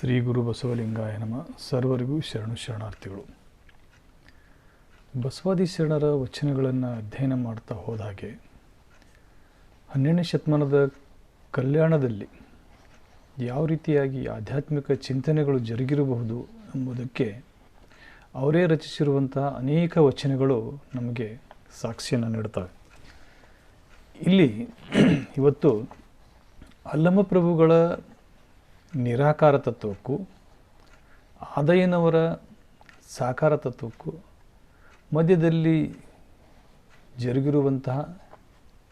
ಶ್ರೀ ಗುರು ಬಸವಲಿಂಗಾಯ ನಮ. ಸರ್ವರಿಗೂ ಶರಣು ಶರಣಾರ್ಥಿಗಳು. ಬಸವಾದಿ ಶರಣರ ವಚನಗಳನ್ನು ಅಧ್ಯಯನ ಮಾಡ್ತಾ ಹೋದ ಹಾಗೆ ಹನ್ನೆರಡನೇ ಶತಮಾನದ ಕಲ್ಯಾಣದಲ್ಲಿ ಯಾವ ರೀತಿಯಾಗಿ ಆಧ್ಯಾತ್ಮಿಕ ಚಿಂತನೆಗಳು ಜರುಗಿರಬಹುದು ಎಂಬುದಕ್ಕೆ ಅವರೇ ರಚಿಸಿರುವಂಥ ಅನೇಕ ವಚನಗಳು ನಮಗೆ ಸಾಕ್ಷಿಯನ್ನು ನೀಡುತ್ತವೆ ಇಲ್ಲಿ ಇವತ್ತು ಅಲ್ಲಮ ಪ್ರಭುಗಳ ನಿರಾಕಾರ ತತ್ವಕ್ಕೂ, ಆದಯ್ಯನವರ ಸಾಕಾರ ತತ್ವಕ್ಕೂ ಮಧ್ಯದಲ್ಲಿ ಜರುಗಿರುವಂತಹ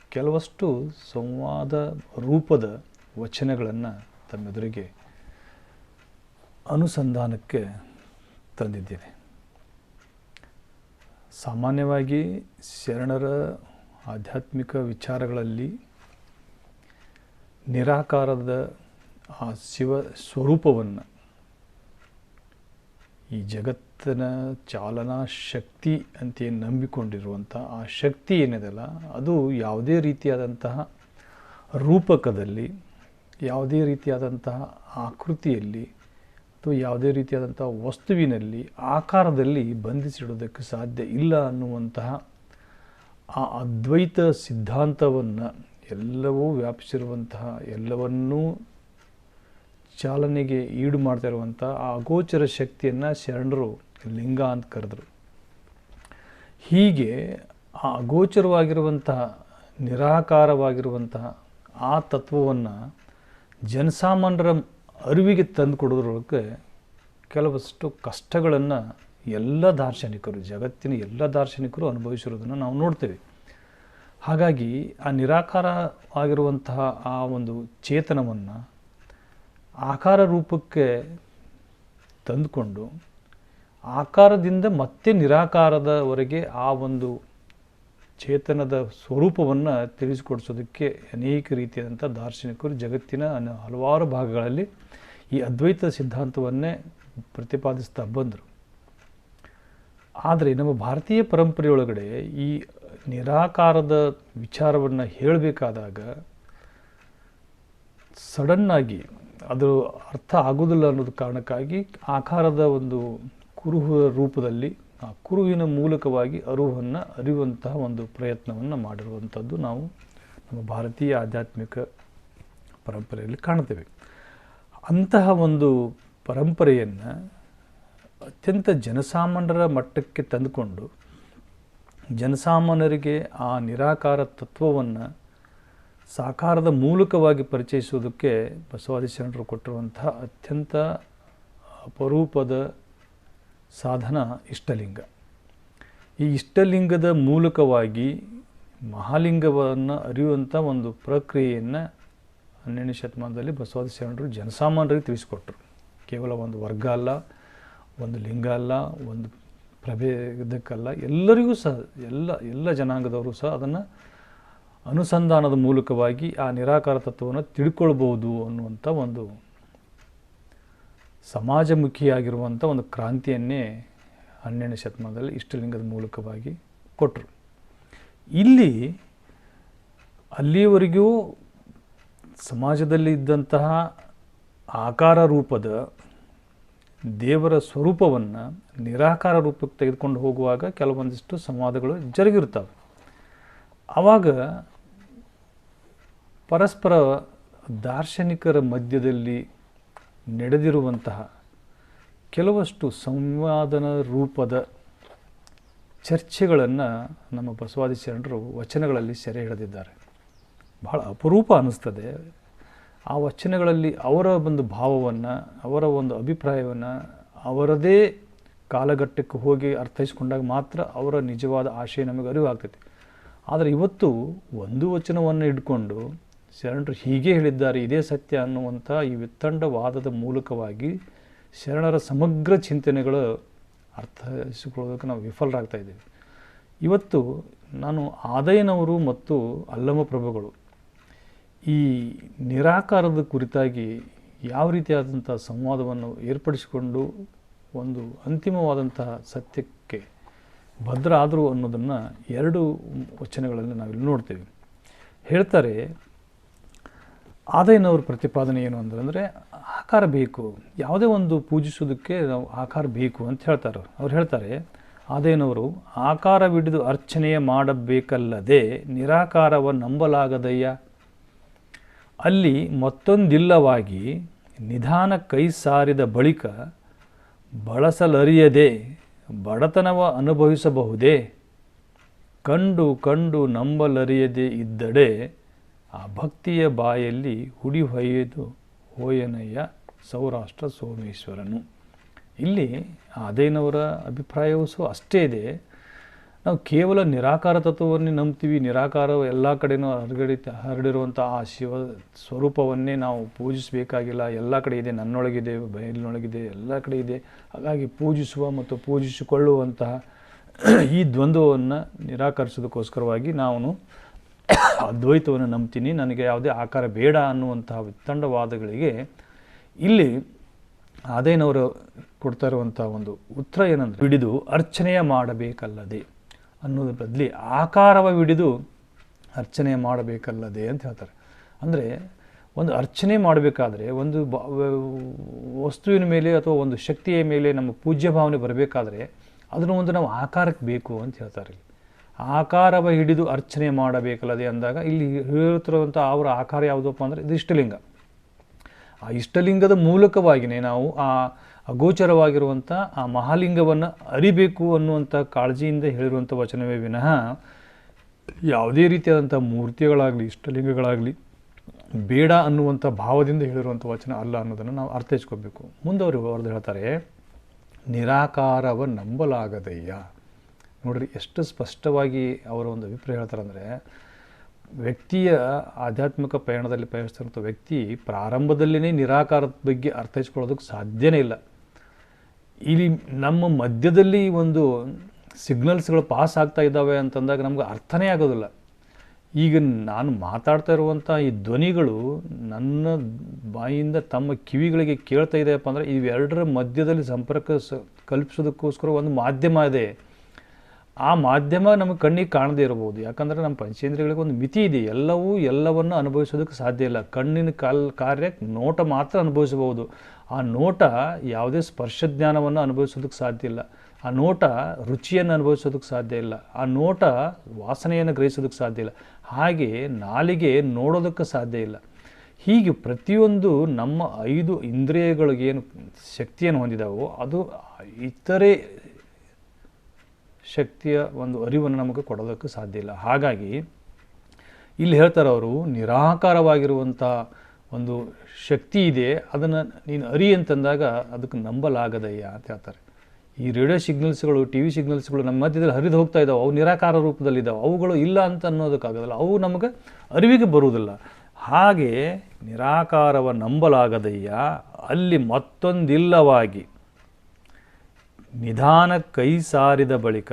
ಕೆಲವಷ್ಟು ಸಂವಾದ ರೂಪದ ವಚನಗಳನ್ನು ತಮ್ಮೆದುರಿಗೆ ಅನುಸಂಧಾನಕ್ಕೆ ತಂದಿದ್ದೇನೆ. ಸಾಮಾನ್ಯವಾಗಿ ಶರಣರ ಆಧ್ಯಾತ್ಮಿಕ ವಿಚಾರಗಳಲ್ಲಿ ನಿರಾಕಾರದ ಆ ಶಿವ ಸ್ವರೂಪವನ್ನು ಈ ಜಗತ್ತಿನ ಚಾಲನಾ ಶಕ್ತಿ ಅಂತ ಏನು ನಂಬಿಕೊಂಡಿರುವಂಥ ಆ ಶಕ್ತಿ ಏನಿದೆಲ್ಲ, ಅದು ಯಾವುದೇ ರೀತಿಯಾದಂತಹ ರೂಪಕದಲ್ಲಿ, ಯಾವುದೇ ರೀತಿಯಾದಂತಹ ಆಕೃತಿಯಲ್ಲಿ ಅಥವಾ ಯಾವುದೇ ರೀತಿಯಾದಂತಹ ವಸ್ತುವಿನಲ್ಲಿ, ಆಕಾರದಲ್ಲಿ ಬಂಧಿಸಿಡೋದಕ್ಕೆ ಸಾಧ್ಯ ಇಲ್ಲ ಅನ್ನುವಂತಹ ಆ ಅದ್ವೈತ ಸಿದ್ಧಾಂತವನ್ನು ಎಲ್ಲವೂ ವ್ಯಾಪಿಸಿರುವಂತಹ ಎಲ್ಲವನ್ನೂ ಚಾಲನೆಗೆ ಈಡು ಮಾಡ್ತಾ ಇರುವಂಥ ಆ ಅಗೋಚರ ಶಕ್ತಿಯನ್ನು ಶರಣರು ಲಿಂಗ ಅಂತ ಕರೆದರು. ಹೀಗೆ ಆ ಅಗೋಚರವಾಗಿರುವಂತಹ ನಿರಾಕಾರವಾಗಿರುವಂತಹ ಆ ತತ್ವವನ್ನು ಜನಸಾಮಾನ್ಯರ ಅರಿವಿಗೆ ತಂದು ಕೊಡೋದ್ರೊಳಗೆ ಕೆಲವಷ್ಟು ಕಷ್ಟಗಳನ್ನು ಎಲ್ಲ ದಾರ್ಶನಿಕರು, ಜಗತ್ತಿನ ಎಲ್ಲ ದಾರ್ಶನಿಕರು ಅನುಭವಿಸಿರೋದನ್ನು ನಾವು ನೋಡ್ತೇವೆ. ಹಾಗಾಗಿ ಆ ನಿರಾಕಾರ ಆಗಿರುವಂತಹ ಆ ಒಂದು ಚೇತನವನ್ನು ಆಕಾರ ರೂಪಕ್ಕೆ ತಂದುಕೊಂಡು ಆಕಾರದಿಂದ ಮತ್ತೆ ನಿರಾಕಾರದವರೆಗೆ ಆ ಒಂದು ಚೇತನದ ಸ್ವರೂಪವನ್ನು ತಿಳಿಸಿಕೊಡಿಸೋದಕ್ಕೆ ಅನೇಕ ರೀತಿಯಾದಂಥ ದಾರ್ಶನಿಕರು ಜಗತ್ತಿನ ಹಲವಾರು ಭಾಗಗಳಲ್ಲಿ ಈ ಅದ್ವೈತ ಸಿದ್ಧಾಂತವನ್ನೇ ಪ್ರತಿಪಾದಿಸ್ತಾ ಬಂದರು. ಆದರೆ ನಮ್ಮ ಭಾರತೀಯ ಪರಂಪರೆಯೊಳಗಡೆ ಈ ನಿರಾಕಾರದ ವಿಚಾರವನ್ನು ಹೇಳಬೇಕಾದಾಗ ಸಡನ್ನಾಗಿ ಅದು ಅರ್ಥ ಆಗುವುದಿಲ್ಲ ಅನ್ನೋದು ಕಾರಣಕ್ಕಾಗಿ ಆಕಾರದ ಒಂದು ಕುರುಹು ರೂಪದಲ್ಲಿ ಆ ಕುರುವಿನ ಮೂಲಕವಾಗಿ ಅರಿವನ್ನು ಅರಿಯುವಂತಹ ಒಂದು ಪ್ರಯತ್ನವನ್ನು ಮಾಡಿರುವಂಥದ್ದು ನಾವು ನಮ್ಮ ಭಾರತೀಯ ಆಧ್ಯಾತ್ಮಿಕ ಪರಂಪರೆಯಲ್ಲಿ ಕಾಣ್ತೇವೆ ಅಂತಹ ಒಂದು ಪರಂಪರೆಯನ್ನು ಅತ್ಯಂತ ಜನಸಾಮಾನ್ಯರ ಮಟ್ಟಕ್ಕೆ ತಂದುಕೊಂಡು ಜನಸಾಮಾನ್ಯರಿಗೆ ಆ ನಿರಾಕಾರ ತತ್ವವನ್ನು ಸಾಕಾರದ ಮೂಲಕವಾಗಿ ಪರಿಚಯಿಸುವುದಕ್ಕೆ ಬಸವಾದಿ ಶರಣರು ಕೊಟ್ಟಿರುವಂತಹ ಅತ್ಯಂತ ಅಪರೂಪದ ಸಾಧನ ಇಷ್ಟಲಿಂಗ. ಈ ಇಷ್ಟಲಿಂಗದ ಮೂಲಕವಾಗಿ ಮಹಾಲಿಂಗವನ್ನು ಅರಿಯುವಂಥ ಒಂದು ಪ್ರಕ್ರಿಯೆಯನ್ನು ಹನ್ನೆರಡನೇ ಶತಮಾನದಲ್ಲಿ ಬಸವಾದಿ ಶರಣರು ಜನಸಾಮಾನ್ಯರಿಗೆ ತಿಳಿಸಿಕೊಟ್ರು. ಕೇವಲ ಒಂದು ವರ್ಗ ಅಲ್ಲ, ಒಂದು ಲಿಂಗ ಅಲ್ಲ, ಒಂದು ಪ್ರಭೇದಕ್ಕಲ್ಲ. ಎಲ್ಲರಿಗೂ ಸಹ, ಎಲ್ಲ ಎಲ್ಲ ಜನಾಂಗದವರು ಸಹ ಅದನ್ನು ಅನುಸಂಧಾನದ ಮೂಲಕವಾಗಿ ಆ ನಿರಾಕಾರ ತತ್ವವನ್ನು ತಿಳ್ಕೊಳ್ಬೋದು ಅನ್ನುವಂಥ ಒಂದು ಸಮಾಜಮುಖಿಯಾಗಿರುವಂಥ ಒಂದು ಕ್ರಾಂತಿಯನ್ನೇ ಹನ್ನೆರಡನೇ ಶತಮಾನದಲ್ಲಿ ಇಷ್ಟಲಿಂಗದ ಮೂಲಕವಾಗಿ ಕೊಟ್ಟರು. ಇಲ್ಲಿ ಅಲ್ಲಿಯವರೆಗೂ ಸಮಾಜದಲ್ಲಿ ಇದ್ದಂತಹ ಆಕಾರ ರೂಪದ ದೇವರ ಸ್ವರೂಪವನ್ನು ನಿರಾಕಾರ ರೂಪಕ್ಕೆ ತೆಗೆದುಕೊಂಡು ಹೋಗುವಾಗ ಕೆಲವೊಂದಿಷ್ಟು ಸಂವಾದಗಳು ಜರುಗಿರ್ತವೆ ಆವಾಗ ಪರಸ್ಪರ ದಾರ್ಶನಿಕರ ಮಧ್ಯದಲ್ಲಿ ನಡೆದಿರುವಂತಹ ಕೆಲವಷ್ಟು ಸಂವಾದನ ರೂಪದ ಚರ್ಚೆಗಳನ್ನು ನಮ್ಮ ಬಸವಾದಿ ಶರಣರು ವಚನಗಳಲ್ಲಿ ಸೆರೆ ಹಿಡಿದಿದ್ದಾರೆ. ಬಹಳ ಅಪರೂಪ ಅನ್ನಿಸ್ತದೆ ಆ ವಚನಗಳಲ್ಲಿ ಅವರ ಒಂದು ಭಾವವನ್ನು, ಅವರ ಒಂದು ಅಭಿಪ್ರಾಯವನ್ನು ಅವರದೇ ಕಾಲಘಟ್ಟಕ್ಕೆ ಹೋಗಿ ಅರ್ಥೈಸ್ಕೊಂಡಾಗ ಮಾತ್ರ ಅವರ ನಿಜವಾದ ಆಶಯ ನಮಗೆ ಅರಿವಾಗ್ತೈತಿ ಆದರೆ ಇವತ್ತು ಒಂದು ವಚನವನ್ನು ಇಟ್ಕೊಂಡು ಶರಣರು ಹೀಗೆ ಹೇಳಿದ್ದಾರೆ, ಇದೇ ಸತ್ಯ ಅನ್ನುವಂಥ ಈ ವಿತ್ತಂಡವಾದದ ಮೂಲಕವಾಗಿ ಶರಣರ ಸಮಗ್ರ ಚಿಂತನೆಗಳು ಅರ್ಥೈಸಿಕೊಳ್ಳೋದಕ್ಕೆ ನಾವು ವಿಫಲರಾಗ್ತಾ ಇದ್ದೀವಿ. ಇವತ್ತು ನಾನು ಆದಯನವರು ಮತ್ತು ಅಲ್ಲಮ ಪ್ರಭುಗಳು ಈ ನಿರಾಕಾರದ ಕುರಿತಾಗಿ ಯಾವ ರೀತಿಯಾದಂಥ ಸಂವಾದವನ್ನು ಏರ್ಪಡಿಸಿಕೊಂಡು ಒಂದು ಅಂತಿಮವಾದಂತಹ ಸತ್ಯಕ್ಕೆ ಭದ್ರ ಆದರು ಅನ್ನೋದನ್ನು ಎರಡು ವಚನಗಳಲ್ಲಿ ನಾವಿಲ್ಲಿ ನೋಡ್ತೇವೆ. ಹೇಳ್ತಾರೆ ಆದಯನವ್ರ ಪ್ರತಿಪಾದನೆ ಏನು ಅಂತಂದರೆ ಆಕಾರ ಬೇಕು. ಯಾವುದೇ ಒಂದು ಪೂಜಿಸೋದಕ್ಕೆ ನಾವು ಆಕಾರ ಬೇಕು ಅಂತ ಹೇಳ್ತಾರೆ ಅವ್ರು. ಹೇಳ್ತಾರೆ ಆದೇನವರು ಆಕಾರವಿಡಿದು ಅರ್ಚನೆಯ ಮಾಡಬೇಕಲ್ಲದೆ ನಿರಾಕಾರವ ನಂಬಲಾಗದಯ್ಯ. ಅಲ್ಲಿ ಮತ್ತೊಂದಿಲ್ಲವಾಗಿ ನಿಧಾನ ಕೈ ಸಾರಿದ ಬಳಿಕ ಬಳಸಲರಿಯದೆ ಬಡತನವ ಅನುಭವಿಸಬಹುದೇ? ಕಂಡು ಕಂಡು ನಂಬಲರಿಯದೆ ಇದ್ದಡೆ ಆ ಭಕ್ತಿಯ ಬಾಯಲ್ಲಿ ಹುಡಿ ಹೊಯ್ಯದು ಹೋಯನಯ್ಯ ಸೌರಾಷ್ಟ್ರ ಸೋಮೇಶ್ವರನು. ಇಲ್ಲಿ ಅದೇನವರ ಅಭಿಪ್ರಾಯವೂ ಸಹ ಅಷ್ಟೇ ಇದೆ. ನಾವು ಕೇವಲ ನಿರಾಕಾರ ತತ್ವವನ್ನೇ ನಂಬ್ತೀವಿ. ನಿರಾಕಾರ ಎಲ್ಲ ಕಡೆನೂ ಹರಗಡಿ ಹರಡಿರುವಂಥ ಆ ಶಿವ ಸ್ವರೂಪವನ್ನೇ ನಾವು ಪೂಜಿಸಬೇಕಾಗಿಲ್ಲ. ಎಲ್ಲ ಕಡೆ ಇದೆ. ನನ್ನೊಳಗಿದೆ, ಬಯಲಿನೊಳಗಿದೆ, ಎಲ್ಲ ಕಡೆ ಇದೆ. ಹಾಗಾಗಿ ಪೂಜಿಸುವ ಮತ್ತು ಪೂಜಿಸಿಕೊಳ್ಳುವಂತಹ ಈ ದ್ವಂದ್ವವನ್ನು ನಿರಾಕರಿಸೋದಕ್ಕೋಸ್ಕರವಾಗಿ ನಾನು ಅದ್ವೈತವನ್ನು ನಂಬ್ತೀನಿ, ನನಗೆ ಯಾವುದೇ ಆಕಾರ ಬೇಡ ಅನ್ನುವಂತಹ ವಿತ್ತಂಡವಾದಗಳಿಗೆ ಇಲ್ಲಿ ಅದೇನವರು ಕೊಡ್ತಾ ಇರುವಂಥ ಒಂದು ಉತ್ತರ ಏನಂದ್ರೆ ಹಿಡಿದು ಅರ್ಚನೆಯ ಮಾಡಬೇಕಲ್ಲದೆ ಅನ್ನೋದ್ರ ಬದಲಿ ಆಕಾರವ ಹಿಡಿದು ಅರ್ಚನೆ ಮಾಡಬೇಕಲ್ಲದೆ ಅಂತ ಹೇಳ್ತಾರೆ. ಅಂದರೆ ಒಂದು ಅರ್ಚನೆ ಮಾಡಬೇಕಾದ್ರೆ ಒಂದು ಬ, ವಸ್ತುವಿನ ಮೇಲೆ ಅಥವಾ ಒಂದು ಶಕ್ತಿಯ ಮೇಲೆ ನಮ್ಮ ಪೂಜ್ಯ ಭಾವನೆ ಬರಬೇಕಾದ್ರೆ ಅದನ್ನು ಒಂದು ನಾವು ಆಕಾರಕ್ಕೆ ಬೇಕು ಅಂತ ಹೇಳ್ತಾರೆ ಆಕಾರವ ಹಿಡಿದು ಅರ್ಚನೆ ಮಾಡಬೇಕಲ್ಲದೆ ಅಂದಾಗ ಇಲ್ಲಿ ಹೇಳುತ್ತಿರುವಂಥ ಅವರ ಆಕಾರ ಯಾವುದಪ್ಪ ಅಂದರೆ ಇದು ಇಷ್ಟಲಿಂಗ. ಆ ಇಷ್ಟಲಿಂಗದ ಮೂಲಕವಾಗಿಯೇ ನಾವು ಆ ಅಗೋಚರವಾಗಿರುವಂಥ ಆ ಮಹಾಲಿಂಗವನ್ನು ಅರಿಬೇಕು ಅನ್ನುವಂಥ ಕಾಳಜಿಯಿಂದ ಹೇಳಿರುವಂಥ ವಚನವೇ ವಿನಃ ಯಾವುದೇ ರೀತಿಯಾದಂಥ ಮೂರ್ತಿಗಳಾಗಲಿ, ಇಷ್ಟಲಿಂಗಗಳಾಗಲಿ ಬೇಡ ಅನ್ನುವಂಥ ಭಾವದಿಂದ ಹೇಳಿರುವಂಥ ವಚನ ಅಲ್ಲ ಅನ್ನೋದನ್ನು ನಾವು ಅರ್ಥೈಸ್ಕೋಬೇಕು. ಮುಂದವರು ಅವ್ರದ್ದು ಹೇಳ್ತಾರೆ, ನಿರಾಕಾರವ ನಂಬಲಾಗದಯ್ಯ. ನೋಡ್ರಿ, ಎಷ್ಟು ಸ್ಪಷ್ಟವಾಗಿ ಅವರ ಒಂದು ಅಭಿಪ್ರಾಯ ಹೇಳ್ತಾರಂದರೆ, ವ್ಯಕ್ತಿಯ ಆಧ್ಯಾತ್ಮಿಕ ಪ್ರಯಾಣದಲ್ಲಿ ಪಯಣಿಸ್ತಿರುವಂಥ ವ್ಯಕ್ತಿ ಪ್ರಾರಂಭದಲ್ಲಿನೇ ನಿರಾಕಾರದ ಬಗ್ಗೆ ಅರ್ಥೈಸ್ಕೊಳ್ಳೋದಕ್ಕೆ ಸಾಧ್ಯನೇ ಇಲ್ಲ. ಇಲ್ಲಿ ನಮ್ಮ ಮಧ್ಯದಲ್ಲಿ ಒಂದು ಸಿಗ್ನಲ್ಸ್ಗಳು ಪಾಸ್ ಆಗ್ತಾ ಇದ್ದಾವೆ ಅಂತಂದಾಗ ನಮ್ಗೆ ಅರ್ಥನೇ ಆಗೋದಿಲ್ಲ. ಈಗ ನಾನು ಮಾತಾಡ್ತಾ ಇರುವಂಥ ಈ ಧ್ವನಿಗಳು ನನ್ನ ಬಾಯಿಯಿಂದ ತಮ್ಮ ಕಿವಿಗಳಿಗೆ ಕೇಳ್ತಾ ಇದೆಯಪ್ಪ ಅಂದರೆ, ಇವೆರಡರ ಮಧ್ಯದಲ್ಲಿ ಸಂಪರ್ಕ ಸ, ಕಲ್ಪಿಸೋದಕ್ಕೋಸ್ಕರ ಒಂದು ಮಾಧ್ಯಮ ಇದೆ. ಆ ಮಾಧ್ಯಮ ನಮಗೆ ಕಣ್ಣಿಗೆ ಕಾಣದೇ ಇರಬಹುದು ಯಾಕಂದ್ರೆ ನಮ್ಮ ಪಂಚೇಂದ್ರಿಯಗಳಿಗೆ ಒಂದು ಮಿತಿ ಇದೆ. ಎಲ್ಲವೂ ಎಲ್ಲವನ್ನು ಅನುಭವಿಸೋದಕ್ಕೆ ಸಾಧ್ಯ ಇಲ್ಲ. ಕಣ್ಣಿನ ಕಾಲ್ ಕಾರ್ಯ ನೋಟ ಮಾತ್ರ ಅನುಭವಿಸಬಹುದು. ಆ ನೋಟ ಯಾವುದೇ ಸ್ಪರ್ಶ ಜ್ಞಾನವನ್ನು ಅನುಭವಿಸೋದಕ್ಕೆ ಸಾಧ್ಯ ಇಲ್ಲ. ಆ ನೋಟ ರುಚಿಯನ್ನು ಅನುಭವಿಸೋದಕ್ಕೆ ಸಾಧ್ಯ ಇಲ್ಲ. ಆ ನೋಟ ವಾಸನೆಯನ್ನು ಗ್ರಹಿಸೋದಕ್ಕೆ ಸಾಧ್ಯ ಇಲ್ಲ. ಹಾಗೆ ನಾಲಿಗೆ ನೋಡೋದಕ್ಕೆ ಸಾಧ್ಯ ಇಲ್ಲ. ಹೀಗೆ ಪ್ರತಿಯೊಂದು ನಮ್ಮ ಐದು ಇಂದ್ರಿಯಗಳಿಗೇನು ಶಕ್ತಿಯನ್ನು ಹೊಂದಿದಾವೋ ಅದು ಇತರೆ ಶಕ್ತಿಯ ಒಂದು ಅರಿವನ್ನು ನಮಗೆ ಕೊಡೋದಕ್ಕೆ ಸಾಧ್ಯ ಇಲ್ಲ. ಹಾಗಾಗಿ ಇಲ್ಲಿ ಹೇಳ್ತಾರೆ ಅವರು, ನಿರಾಕಾರವಾಗಿರುವಂಥ ಒಂದು ಶಕ್ತಿ ಇದೆ, ಅದನ್ನು ನೀನು ಅರಿ ಅಂತಂದಾಗ ಅದಕ್ಕೆ ನಂಬಲಾಗದಯ್ಯ ಅಂತ ಹೇಳ್ತಾರೆ. ಈ ರೇಡಿಯೋ ಸಿಗ್ನಲ್ಸ್ಗಳು ಟಿ ವಿ ಸಿಗ್ನಲ್ಸ್ಗಳು ನಮ್ಮ ಮಧ್ಯದಲ್ಲಿ ಹರಿದು ಹೋಗ್ತಾ ಇದ್ದಾವೆ, ಅವು ನಿರಾಕಾರ ರೂಪದಲ್ಲಿದ್ದಾವೆ ಅವುಗಳು ಇಲ್ಲ ಅಂತ ಅನ್ನೋದಕ್ಕಾಗೋದಿಲ್ಲ, ಅವು ನಮಗೆ ಅರಿವಿಗೆ ಬರುವುದಿಲ್ಲ. ಹಾಗೆ ನಿರಾಕಾರವ ನಂಬಲಾಗದಯ್ಯ, ಅಲ್ಲಿ ಮತ್ತೊಂದಿಲ್ಲವಾಗಿ ನಿಧಾನ ಕೈ ಸಾರಿದ ಬಳಿಕ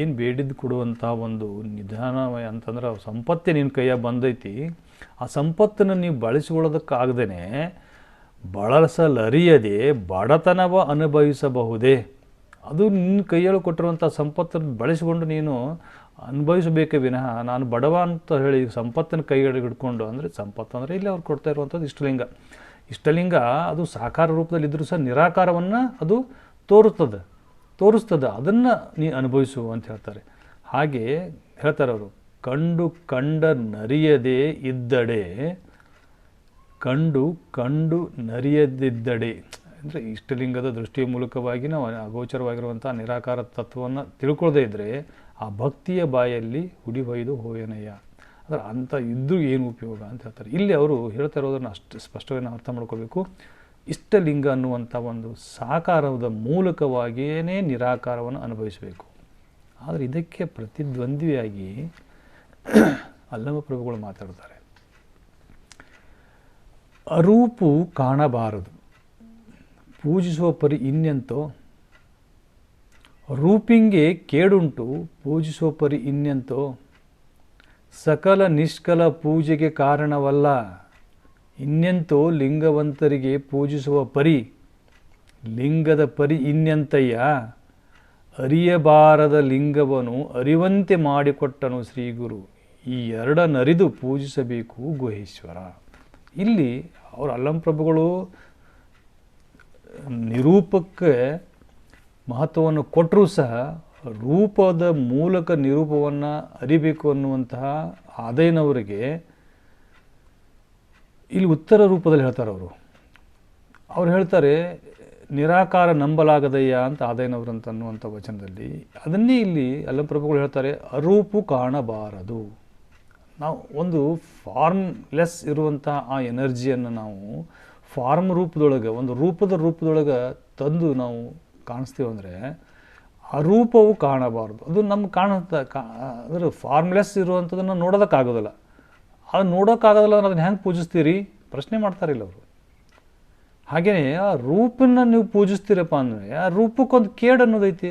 ಏನು ಬೇಡಿದ್ದು ಕೊಡುವಂಥ ಒಂದು ನಿಧಾನ ಅಂತಂದ್ರೆ ಸಂಪತ್ತೇ ನಿನ್ನ ಕೈಯಾಗ ಬಂದೈತಿ. ಆ ಸಂಪತ್ತನ್ನು ನೀವು ಬಳಸಿಕೊಳ್ಳೋದಕ್ಕಾಗದೇ ಬಳಸಲರಿಯದೆ ಬಡತನವ ಅನುಭವಿಸಬಹುದೇ. ಅದು ನಿನ್ನ ಕೈಯಲ್ಲಿ ಕೊಟ್ಟಿರುವಂಥ ಸಂಪತ್ತನ್ನು ಬಳಸಿಕೊಂಡು ನೀನು ಅನುಭವಿಸಬೇಕೇ ವಿನಃ ನಾನು ಬಡವ ಅಂತ ಹೇಳಿ ಸಂಪತ್ತನ್ನು ಕೈಯಲ್ಲಿ ಹಿಡ್ಕೊಂಡು ಅಂದರೆ ಸಂಪತ್ತು ಅಂದರೆ ಇಲ್ಲಿ ಅವ್ರು ಕೊಡ್ತಾ ಇರುವಂಥದ್ದು ಇಷ್ಟಲಿಂಗ. ಇಷ್ಟಲಿಂಗ ಅದು ಸಾಕಾರ ರೂಪದಲ್ಲಿ ಇದ್ದರೂ ಸಹ ನಿರಾಕಾರವನ್ನು ಅದು ತೋರುತ್ತದೆ. ತೋರಿಸ್ತದೆ, ಅದನ್ನು ನೀ ಅನುಭವಿಸು ಅಂತ ಹೇಳ್ತಾರೆ. ಹಾಗೆ ಹೇಳ್ತಾರೆ ಅವರು, ಕಂಡು ಕಂಡ ನರಿಯದೇ ಇದ್ದಡೆ, ಕಂಡು ಕಂಡು ನರಿಯದಿದ್ದಡೆ. ಅಂದರೆ ಇಷ್ಟಲಿಂಗದ ದೃಷ್ಟಿಯ ಮೂಲಕವಾಗಿ ನಾವು ಅಗೋಚರವಾಗಿರುವಂಥ ನಿರಾಕಾರ ತತ್ವವನ್ನು ತಿಳ್ಕೊಳ್ಳದೇ ಇದ್ದರೆ ಆ ಭಕ್ತಿಯ ಬಾಯಲ್ಲಿ ಹುಡಿ ಹೊಯ್ದು ಹೋಯನಯ್ಯ. ಅಂದರೆ ಅಂಥ ಇದ್ದರೂ ಏನು ಉಪಯೋಗ ಅಂತ ಹೇಳ್ತಾರೆ. ಇಲ್ಲಿ ಅವರು ಹೇಳ್ತಾ ಇರೋದನ್ನು ಅಷ್ಟು ಸ್ಪಷ್ಟವಾಗಿ ನಾವು ಅರ್ಥ ಮಾಡ್ಕೋಬೇಕು. ಇಷ್ಟಲಿಂಗ ಅನ್ನುವಂಥ ಒಂದು ಸಾಕಾರದ ಮೂಲಕವಾಗಿಯೇ ನಿರಾಕಾರವನ್ನು ಅನುಭವಿಸಬೇಕು. ಆದರೆ ಇದಕ್ಕೆ ಪ್ರತಿದ್ವಂದ್ವಿಯಾಗಿ ಅಲ್ಲಮ ಪ್ರಭುಗಳು ಮಾತಾಡ್ತಾರೆ. ಅರೂಪು ಕಾಣಬಾರದು. ಪೂಜಿಸುವ ಪರಿ ಇನ್ನೆಂತೋ? ರೂಪಿಂಗೆ ಕೇಡುಂಟು, ಪೂಜಿಸುವ ಪರಿ ಇನ್ನೆಂತೋ? ಸಕಲ ನಿಷ್ಕಲ ಪೂಜೆಗೆ ಕಾರಣವಲ್ಲ. ಇನ್ನೆಂತೋ ಲಿಂಗವಂತರಿಗೆ ಪೂಜಿಸುವ ಪರಿ, ಲಿಂಗದ ಪರಿ ಇನ್ನೆಂತಯ್ಯ? ಅರಿಯಬಾರದ ಲಿಂಗವನು ಅರಿವಂತೆ ಮಾಡಿಕೊಟ್ಟನು ಶ್ರೀಗುರು. ಈ ಎರಡನ್ನರಿದು ಪೂಜಿಸಬೇಕು ಗುಹೇಶ್ವರ. ಇಲ್ಲಿ ಅವರ ಅಲ್ಲಂಪ್ರಭುಗಳು ನಿರೂಪಕ್ಕೆ ಮಹತ್ವವನ್ನು ಕೊಟ್ಟರೂ ಸಹ ರೂಪದ ಮೂಲಕ ನಿರೂಪವನ್ನು ಅರಿಬೇಕು ಅನ್ನುವಂತಹ ಆದೈನವರಿಗೆ ಇಲ್ಲಿ ಉತ್ತರ ರೂಪದಲ್ಲಿ ಹೇಳ್ತಾರೆ ಅವರು. ಅವ್ರು ಹೇಳ್ತಾರೆ, ನಿರಾಕಾರ ನಂಬಲಾಗದಯ್ಯ ಅಂತ ಆದೈನವರಂತ ಅನ್ನುವಂಥ ವಚನದಲ್ಲಿ, ಅದನ್ನೇ ಇಲ್ಲಿ ಅಲ್ಲಂಪ್ರಭುಗಳು ಹೇಳ್ತಾರೆ, ಅರೂಪು ಕಾಣಬಾರದು. ನಾವು ಒಂದು ಫಾರ್ಮ್ಲೆಸ್ ಇರುವಂತಹ ಆ ಎನರ್ಜಿಯನ್ನು ನಾವು ಫಾರ್ಮ್ ರೂಪದೊಳಗೆ, ಒಂದು ರೂಪದ ರೂಪದೊಳಗೆ ತಂದು ನಾವು ಕಾಣಿಸ್ತೀವಿ ಅಂದರೆ ಕಾಣಬಾರದು. ಅದು ನಮ್ಗೆ ಕಾಣ ಕಾ, ಅಂದ್ರೆ ಫಾರ್ಮ್ಲೆಸ್ ಇರುವಂಥದ್ದನ್ನು ನೋಡೋದಕ್ಕಾಗೋದಿಲ್ಲ. ಅದು ನೋಡೋಕ್ಕಾಗೋದಿಲ್ಲ ಅಂದ್ರೆ ಅದನ್ನ ಹೆಂಗೆ ಪೂಜಿಸ್ತೀರಿ? ಪ್ರಶ್ನೆ ಮಾಡ್ತಾರಿಲ್ಲ ಅವರು. ಹಾಗೆಯೇ ಆ ರೂಪನ್ನ ನೀವು ಪೂಜಿಸ್ತೀರಪ್ಪ ಅಂದರೆ, ಆ ರೂಪಕ್ಕೊಂದು ಕೇಡು ಅನ್ನೋದೈತಿ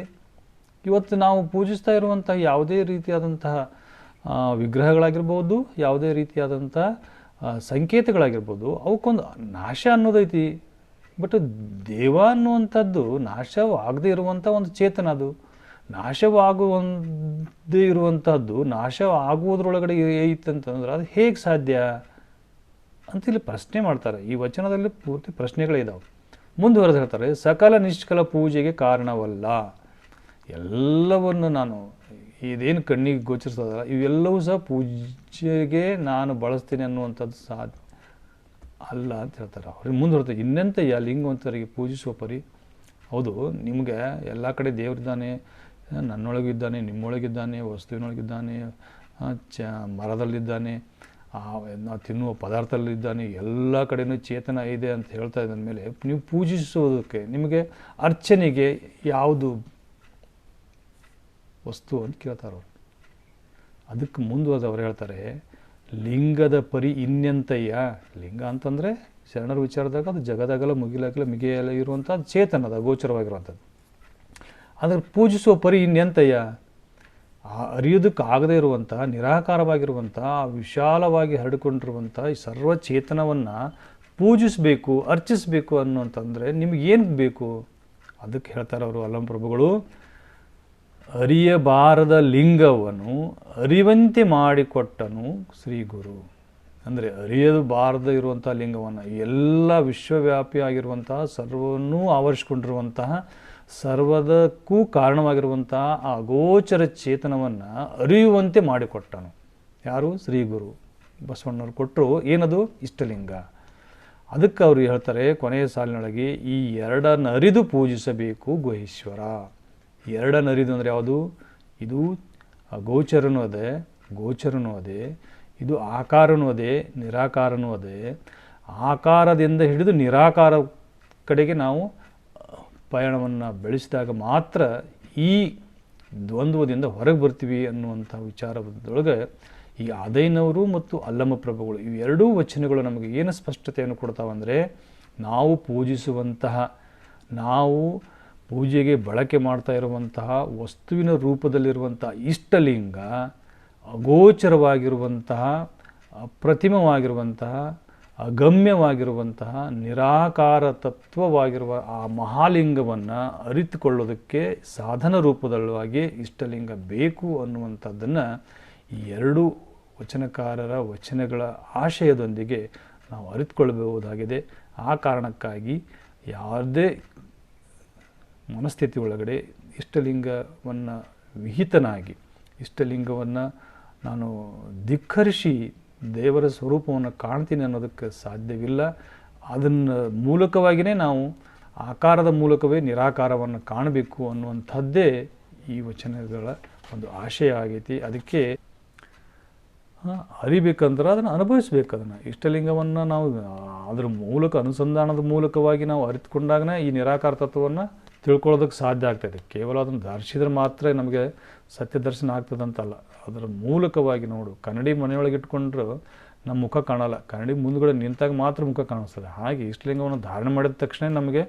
ಇವತ್ತು ನಾವು ಪೂಜಿಸ್ತಾ ಇರುವಂತಹ ಯಾವುದೇ ರೀತಿಯಾದಂತಹ ವಿಗ್ರಹಗಳಾಗಿರ್ಬೋದು, ಯಾವುದೇ ರೀತಿಯಾದಂಥ ಸಂಕೇತಗಳಾಗಿರ್ಬೋದು, ಅವಕ್ಕೊಂದು ನಾಶ ಅನ್ನೋದೈತಿ ಬಟ್ ದೇವ ಅನ್ನುವಂಥದ್ದು ನಾಶವಾಗದೇ ಇರುವಂಥ ಒಂದು ಚೇತನ ಅದು. ನಾಶವಾಗುವಂದೇ ಇರುವಂಥದ್ದು ನಾಶ ಆಗುವುದರೊಳಗಡೆ ಐತಂತಂದ್ರೆ ಅದು ಹೇಗೆ ಸಾಧ್ಯ ಅಂತ ಇಲ್ಲಿ ಪ್ರಶ್ನೆ ಮಾಡ್ತಾರೆ. ಈ ವಚನದಲ್ಲಿ ಪೂರ್ತಿ ಪ್ರಶ್ನೆಗಳಿದ್ದಾವೆ ಮುಂದುವರೆದು ಹೇಳ್ತಾರೆ, ಸಕಲ ನಿಷ್ಕಲ ಪೂಜೆಗೆ ಕಾರಣವಲ್ಲ. ಎಲ್ಲವನ್ನು ನಾನು ಇದೇನು ಕಣ್ಣಿಗೆ ಗೋಚರಿಸೋದಲ್ಲ ಇವೆಲ್ಲವೂ ಸಹ ಪೂಜೆಗೆ ನಾನು ಬಳಸ್ತೀನಿ ಅನ್ನುವಂಥದ್ದು ಸಾಧ್ಯ ಅಲ್ಲ ಅಂತ ಹೇಳ್ತಾರೆ. ಅವ್ರಿಗೆ ಮುಂದುವರೆದು ಯಾ ಲಿಂಗವಂತರಿಗೆ ಪೂಜಿಸುವ ಪರಿ? ಹೌದು, ನಿಮಗೆ ಎಲ್ಲ ಕಡೆ ದೇವರಿದ್ದಾನೆ ನನ್ನೊಳಗಿದ್ದಾನೆ ನಿಮ್ಮೊಳಗಿದ್ದಾನೆ ವಸ್ತುವಿನೊಳಗಿದ್ದಾನೆ ಚ ಮರದಲ್ಲಿದ್ದಾನೆ ಆ, ನಾವು ತಿನ್ನುವ ಪದಾರ್ಥದಲ್ಲಿದ್ದಾನೆ ಎಲ್ಲ ಕಡೆಯೂ ಚೇತನ ಇದೆ ಅಂತ ಹೇಳ್ತಾ ಇದ್ದ ಮೇಲೆ ನೀವು ಪೂಜಿಸೋದಕ್ಕೆ ನಿಮಗೆ ಅರ್ಚನೆಗೆ ಯಾವುದು ವಸ್ತು ಅಂತ ಕೇಳ್ತಾರೆ ಅವರು. ಅದಕ್ಕೆ ಮುಂದುವರೆದು ಅವ್ರು ಹೇಳ್ತಾರೆ ಲಿಂಗದ ಪರಿ ಇನ್ಯಂತಯ್ಯ ಲಿಂಗ ಅಂತಂದರೆ ಶರಣರ ವಿಚಾರದಾಗ ಅದು ಜಗದಾಗಲ ಮುಗಿಲಾಗಲ ಮಿಗಿಯಲ್ಲ ಇರುವಂಥ ಚೇತನದ ಗೋಚರವಾಗಿರುವಂಥದ್ದು. ಅದ್ರ ಪೂಜಿಸುವ ಪರಿ ಇನ್ನೆಂತಯ್ಯ? ಆ ಅರಿಯೋದಕ್ಕಾಗದೇ ಇರುವಂಥ ನಿರಾಕಾರವಾಗಿರುವಂಥ, ವಿಶಾಲವಾಗಿ ಹರಡಿಕೊಂಡಿರುವಂಥ ಈ ಸರ್ವಚೇತನವನ್ನು ಪೂಜಿಸಬೇಕು, ಅರ್ಚಿಸಬೇಕು ಅನ್ನೋಂತಂದರೆ ನಿಮ್ಗೆ ಏನು ಬೇಕು? ಅದಕ್ಕೆ ಹೇಳ್ತಾರೆ ಅವರು ಅಲ್ಲಂ ಪ್ರಭುಗಳು, ಅರಿಯಬಾರದ ಲಿಂಗವನ್ನು ಅರಿವಂತೆ ಮಾಡಿಕೊಟ್ಟನು ಶ್ರೀ ಗುರು. ಅಂದರೆ ಅರಿಯದು ಬಾರದ ಇರುವಂಥ ಲಿಂಗವನ್ನು, ಎಲ್ಲ ವಿಶ್ವವ್ಯಾಪಿ ಆಗಿರುವಂತಹ, ಸರ್ವನ್ನೂ ಆವರಿಸಿಕೊಂಡಿರುವಂತಹ ಸರ್ವದಕ್ಕೂ ಕಾರಣವಾಗಿರುವಂಥ ಆ ಗೋಚರ ಚೇತನವನ್ನು ಅರಿಯುವಂತೆ ಮಾಡಿಕೊಟ್ಟನು. ಯಾರು? ಶ್ರೀ ಗುರು ಬಸವಣ್ಣವ್ರು ಕೊಟ್ಟರು ಏನದು? ಇಷ್ಟಲಿಂಗ. ಅದಕ್ಕೆ ಅವರು ಹೇಳ್ತಾರೆ, ಕೊನೆಯ ಸಾಲಿನೊಳಗೆ, ಈ ಎರಡನ್ನು ಅರಿದು ಪೂಜಿಸಬೇಕು ಗುಹೇಶ್ವರ. ಎರಡನ್ನು ಅರಿದು ಅಂದರೆ ಯಾವುದು? ಇದು ಗೋಚರನೂ ಅದೇ ಗೋಚರನೂ ಅದೇ, ಇದು ಆಕಾರನೂ ಅದೇ, ನಿರಾಕಾರನೂ ಅದೇ. ಆಕಾರದಿಂದ ಹಿಡಿದು ನಿರಾಕಾರ ಕಡೆಗೆ ನಾವು ಪಯಣವನ್ನು ಬೆಳೆಸಿದಾಗ ಮಾತ್ರ ಈ ದ್ವಂದ್ವದಿಂದ ಹೊರಗೆ ಬರ್ತೀವಿ ಅನ್ನುವಂಥ ವಿಚಾರದೊಳಗೆ ಈ ಆದೈನವರು ಮತ್ತು ಅಲ್ಲಮ ಪ್ರಭುಗಳು ಇವೆರಡೂ ವಚನಗಳು ನಮಗೆ ಏನು ಸ್ಪಷ್ಟತೆಯನ್ನು ಕೊಡ್ತಾವಂದರೆ ನಾವು ಪೂಜಿಸುವಂತಹ, ನಾವು ಪೂಜೆಗೆ ಬಳಕೆ ಮಾಡ್ತಾ ಇರುವಂತಹ, ವಸ್ತುವಿನ ರೂಪದಲ್ಲಿರುವಂತಹ ಇಷ್ಟಲಿಂಗ, ಅಗೋಚರವಾಗಿರುವಂತಹ, ಅಪ್ರತಿಮವಾಗಿರುವಂತಹ ಅಗಮ್ಯವಾಗಿರುವಂತಹ ನಿರಾಕಾರ ತತ್ವವಾಗಿರುವ ಆ ಮಹಾಲಿಂಗವನ್ನು ಅರಿತುಕೊಳ್ಳೋದಕ್ಕೆ ಸಾಧನ ರೂಪದಲ್ಲವಾಗಿ ಇಷ್ಟಲಿಂಗ ಬೇಕು ಅನ್ನುವಂಥದ್ದನ್ನು ಈ ಎರಡು ವಚನಕಾರರ ವಚನಗಳ ಆಶಯದೊಂದಿಗೆ ನಾವು ಅರಿತುಕೊಳ್ಳಬಹುದಾಗಿದೆ. ಆ ಕಾರಣಕ್ಕಾಗಿ ಯಾವುದೇ ಮನಸ್ಥಿತಿ ಒಳಗಡೆ ಇಷ್ಟಲಿಂಗವನ್ನು ವಿಹಿತನಾಗಿ, ಇಷ್ಟಲಿಂಗವನ್ನು ನಾನು ಧಿಕ್ಕರಿಸಿ ದೇವರ ಸ್ವರೂಪವನ್ನು ಕಾಣ್ತೀನಿ ಅನ್ನೋದಕ್ಕೆ ಸಾಧ್ಯವಿಲ್ಲ. ಅದನ್ನು ಮೂಲಕವಾಗಿಯೇ ನಾವು ಆಕಾರದ ಮೂಲಕವೇ ನಿರಾಕಾರವನ್ನು ಕಾಣಬೇಕು ಅನ್ನುವಂಥದ್ದೇ ಈ ವಚನಗಳ ಒಂದು ಆಶಯ ಆಗೈತಿ. ಅದಕ್ಕೆ ಅರಿಬೇಕಂದ್ರೆ ಅದನ್ನು ಅನುಭವಿಸ್ಬೇಕು ಅದನ್ನು. ಇಷ್ಟಲಿಂಗವನ್ನು ನಾವು, ಅದರ ಮೂಲಕ, ಅನುಸಂಧಾನದ ಮೂಲಕವಾಗಿ ನಾವು ಅರಿತುಕೊಂಡಾಗನೇ ಈ ನಿರಾಕಾರ ತತ್ವವನ್ನು ತಿಳ್ಕೊಳ್ಳೋದಕ್ಕೆ ಸಾಧ್ಯ ಆಗ್ತದೆ. ಕೇವಲ ಅದನ್ನು ದರ್ಶಿದ್ರೆ ಮಾತ್ರ ನಮಗೆ ಸತ್ಯ ದರ್ಶನ ಆಗ್ತದಂತಲ್ಲ. ಅದರ ಮೂಲಕವಾಗಿ ನೋಡು. ಕನ್ನಡಿ ಮನೆಯೊಳಗೆ ಇಟ್ಕೊಂಡ್ರು ನಮ್ಮ ಮುಖ ಕಾಣಲ್ಲ. ಕನ್ನಡಿ ಮುಂದ್ಗಡೆ ನಿಂತಾಗ ಮಾತ್ರ ಮುಖ ಕಾಣಿಸ್ತದೆ. ಹಾಗೆ ಇಷ್ಟಲಿಂಗವನ್ನು ಧಾರಣೆ ಮಾಡಿದ ತಕ್ಷಣ ನಮಗೆ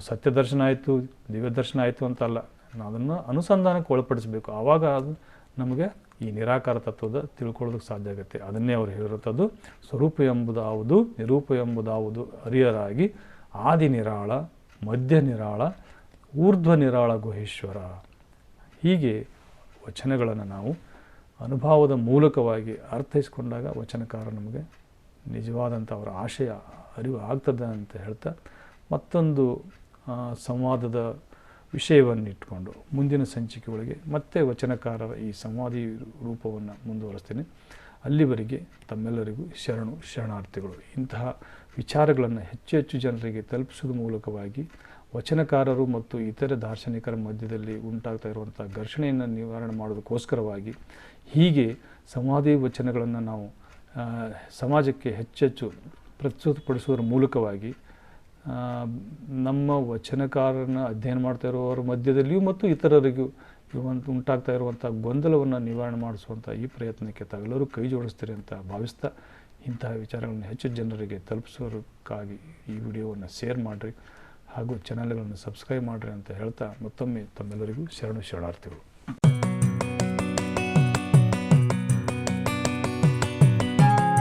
ಸತ್ಯ ದರ್ಶನ ಆಯಿತು, ದಿವ್ಯ ದರ್ಶನ ಆಯಿತು ಅಂತಲ್ಲ. ಅದನ್ನು ಅನುಸಂಧಾನಕ್ಕೆ ಒಳಪಡಿಸಬೇಕು. ಆವಾಗ ಅದು ನಮಗೆ ಈ ನಿರಾಕಾರ ತತ್ವದ ತಿಳ್ಕೊಳ್ಳೋದಕ್ಕೆ ಸಾಧ್ಯ ಆಗುತ್ತೆ. ಅದನ್ನೇ ಅವರು ಹೇಳಿರುತ್ತದು ಸ್ವರೂಪ ಎಂಬುದಾವುದು, ನಿರೂಪ ಎಂಬುದಾವುದು ಹರಿಯರಾಗಿ ಆದಿ ನಿರಾಳ, ಮಧ್ಯ ನಿರಾಳ, ಊರ್ಧ್ವ ನಿರಾಳ ಗುಹೇಶ್ವರ. ಹೀಗೆ ವಚನಗಳನ್ನು ನಾವು ಅನುಭವದ ಮೂಲಕವಾಗಿ ಅರ್ಥೈಸ್ಕೊಂಡಾಗ ವಚನಕಾರ ನಮಗೆ ನಿಜವಾದಂಥ ಅವರ ಆಶಯ, ಅರಿವು ಆಗ್ತದೆ ಅಂತ ಹೇಳ್ತಾ ಮತ್ತೊಂದು ಸಂವಾದದ ವಿಷಯವನ್ನು ಇಟ್ಕೊಂಡು ಮುಂದಿನ ಸಂಚಿಕೆಗಳಿಗೆ ಮತ್ತೆ ವಚನಕಾರರ ಈ ಸಂವಾದಿ ರೂಪವನ್ನು ಮುಂದುವರಿಸ್ತೇನೆ. ಅಲ್ಲಿವರೆಗೆ ತಮ್ಮೆಲ್ಲರಿಗೂ ಶರಣು ಶರಣಾರ್ಥಿಗಳು. ಇಂತಹ ವಿಚಾರಗಳನ್ನು ಹೆಚ್ಚು ಹೆಚ್ಚು ಜನರಿಗೆ ತಲುಪಿಸುವ ಮೂಲಕವಾಗಿ ವಚನಕಾರರು ಮತ್ತು ಇತರ ದಾರ್ಶನಿಕರ ಮಧ್ಯದಲ್ಲಿ ಉಂಟಾಗ್ತಾ ಇರುವಂಥ ಘರ್ಷಣೆಯನ್ನು ನಿವಾರಣೆ ಮಾಡೋದಕ್ಕೋಸ್ಕರವಾಗಿ ಹೀಗೆ ಸಂವಾದಿ ವಚನಗಳನ್ನು ನಾವು ಸಮಾಜಕ್ಕೆ ಹೆಚ್ಚೆಚ್ಚು ಪ್ರಸ್ತುತಪಡಿಸುವುದರ ಮೂಲಕವಾಗಿ ನಮ್ಮ ವಚನಕಾರನ ಅಧ್ಯಯನ ಮಾಡ್ತಾ ಇರುವವರ ಮಧ್ಯದಲ್ಲಿಯೂ ಮತ್ತು ಇತರರಿಗೂ ಇರುವಂಥ ಉಂಟಾಗ್ತಾ ಇರುವಂಥ ಗೊಂದಲವನ್ನು ನಿವಾರಣೆ ಮಾಡಿಸುವಂಥ ಈ ಪ್ರಯತ್ನಕ್ಕೆ ತಾವೆಲ್ಲರೂ ಕೈ ಜೋಡಿಸ್ತೀರಿ ಅಂತ ಭಾವಿಸ್ತಾ ಇಂತಹ ವಿಚಾರಗಳನ್ನು ಹೆಚ್ಚು ಜನರಿಗೆ ತಲುಪಿಸೋದಕ್ಕಾಗಿ ಈ ವಿಡಿಯೋವನ್ನು ಶೇರ್ ಮಾಡಿರಿ. ಹಾಗೂ ಚಾನಲ್ಗಳನ್ನು ಸಬ್ಸ್ಕ್ರೈಬ್ ಮಾಡಿರಿ ಅಂತ ಹೇಳ್ತಾ ಮತ್ತೊಮ್ಮೆ ತಮ್ಮೆಲ್ಲರಿಗೂ ಶರಣು ಶರಣಾರ್ಥಿಗಳು.